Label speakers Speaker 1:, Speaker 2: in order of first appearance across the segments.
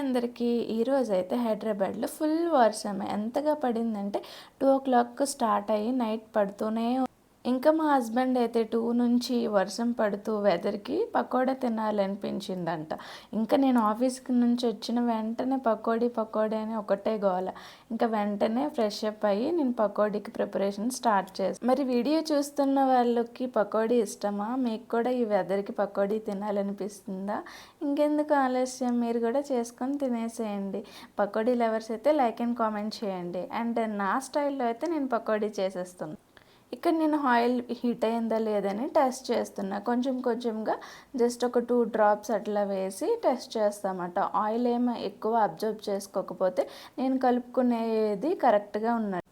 Speaker 1: అందరికీ ఈరోజు అయితే హైదరాబాద్లో ఫుల్ వర్షం ఎంతగా పడిందంటే టూ ఓ క్లాక్ స్టార్ట్ అయ్యి నైట్ పడుతూనే ఇంకా మా హస్బెండ్ అయితే టూ నుంచి వర్షం పడుతూ వెదర్కి పకోడా తినాలనిపించిందంట. ఇంకా నేను ఆఫీస్కి నుంచి వచ్చిన వెంటనే పకోడీ పకోడీ అని ఒకటే గోల. ఇంకా వెంటనే ఫ్రెష్ అప్ అయ్యి నేను పకోడీకి ప్రిపరేషన్ స్టార్ట్ చేసి మరి వీడియో చూస్తున్న వాళ్ళకి పకోడీ ఇష్టమా? మీకు కూడా ఈ వెదర్కి పకోడీ తినాలనిపిస్తుందా? ఇంకెందుకు ఆలస్యం? మీరు కూడా చేసుకొని తినేసేయండి. పకోడీ లవర్స్ అయితే లైక్ అండ్ కామెంట్ చేయండి. అండ్ నా స్టైల్లో అయితే నేను పకోడీ చేసేస్తాను ఇక్కడ నేను ఆయిల్ హీట్ అయిందా లేదని టెస్ట్ చేస్తున్నా. కొంచెం కొంచెంగా జస్ట్ ఒక టూ డ్రాప్స్ అట్లా వేసి టెస్ట్ చేస్తామట. ఆయిల్ ఏమో ఎక్కువ అబ్జర్వ్ చేసుకోకపోతే నేను కలుపుకునేది కరెక్ట్గా ఉన్నట్టు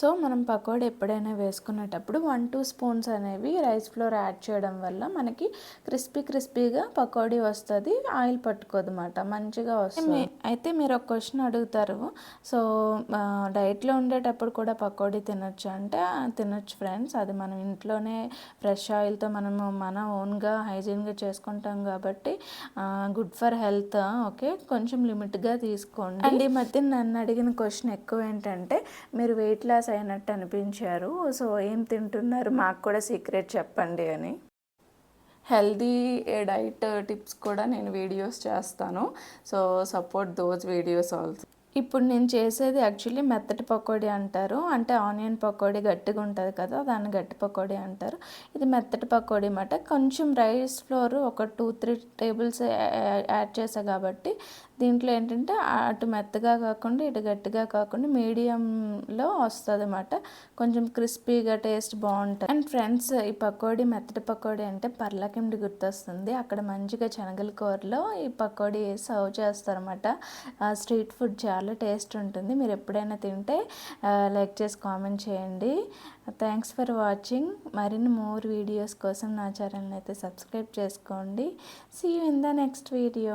Speaker 1: సో మనం పకోడీ ఎప్పుడైనా వేసుకునేటప్పుడు వన్ టూ స్పూన్స్ అనేవి రైస్ ఫ్లోర్ యాడ్ చేయడం వల్ల మనకి క్రిస్పీ క్రిస్పీగా పకోడీ వస్తుంది. ఆయిల్ పట్టుకోదు అనమాట మంచిగా వస్తుంది. అయితే మీరు ఒక క్వశ్చన్ అడుగుతారు. సో డైట్లో ఉండేటప్పుడు కూడా పకోడీ తినొచ్చు అంటే తినొచ్చు ఫ్రెండ్స్. అది మనం ఇంట్లోనే ఫ్రెష్ ఆయిల్తో మనము మన ఓన్గా హైజీన్గా చేసుకుంటాం కాబట్టి గుడ్ ఫర్ హెల్త్ ఓకే? కొంచెం లిమిట్గా తీసుకోండి. అండ్ ఈ మధ్య నన్ను అడిగిన క్వశ్చన్ ఎక్కువ ఏంటంటే మీరు వెయిట్ లాస్ అయినట్టు అనిపించారు. సో ఏం తింటున్నారు? మాకు కూడా సీక్రెట్ చెప్పండి అని. హెల్దీ డైట్ టిప్స్ కూడా నేను వీడియోస్ చేస్తాను. So support those videos also. ఇప్పుడు నేను చేసేది యాక్చువల్లీ మెత్తటి పకోడీ అంటారు. అంటే ఆనియన్ పకోడీ గట్టిగా ఉంటుంది కదా దాన్ని గట్టి పకోడీ అంటారు. ఇది మెత్తటి పకోడీ అన్నమాట. కొంచెం రైస్ ఫ్లోర్ ఒక టూ త్రీ టేబుల్స్ యాడ్ చేసా కాబట్టి దీంట్లో ఏంటంటే అటు మెత్తగా కాకుండా ఇటు గట్టిగా కాకుండా మీడియంలో వస్తుంది అన్నమాట కొంచెం క్రిస్పీగా టేస్ట్ బాగుంటుంది. అండ్ ఫ్రెండ్స్ ఈ పకోడీ మెత్తటి పకోడీ అంటే పర్లకిండి గుర్తొస్తుంది. అక్కడ మంచిగా శనగల కూరలో ఈ పకోడీ సర్వ్ చేస్తారన్నమాట. స్ట్రీట్ ఫుడ్ చాలా టేస్ట్ ఉంటుంది. మీరు ఎప్పుడైనా తింటే లైక్ చేసి కామెంట్ చేయండి. Thanks for watching. మరిన్ని మోర్ వీడియోస్ కోసం నా ఛానల్ని అయితే సబ్స్క్రైబ్ చేసుకోండి. See you in the next video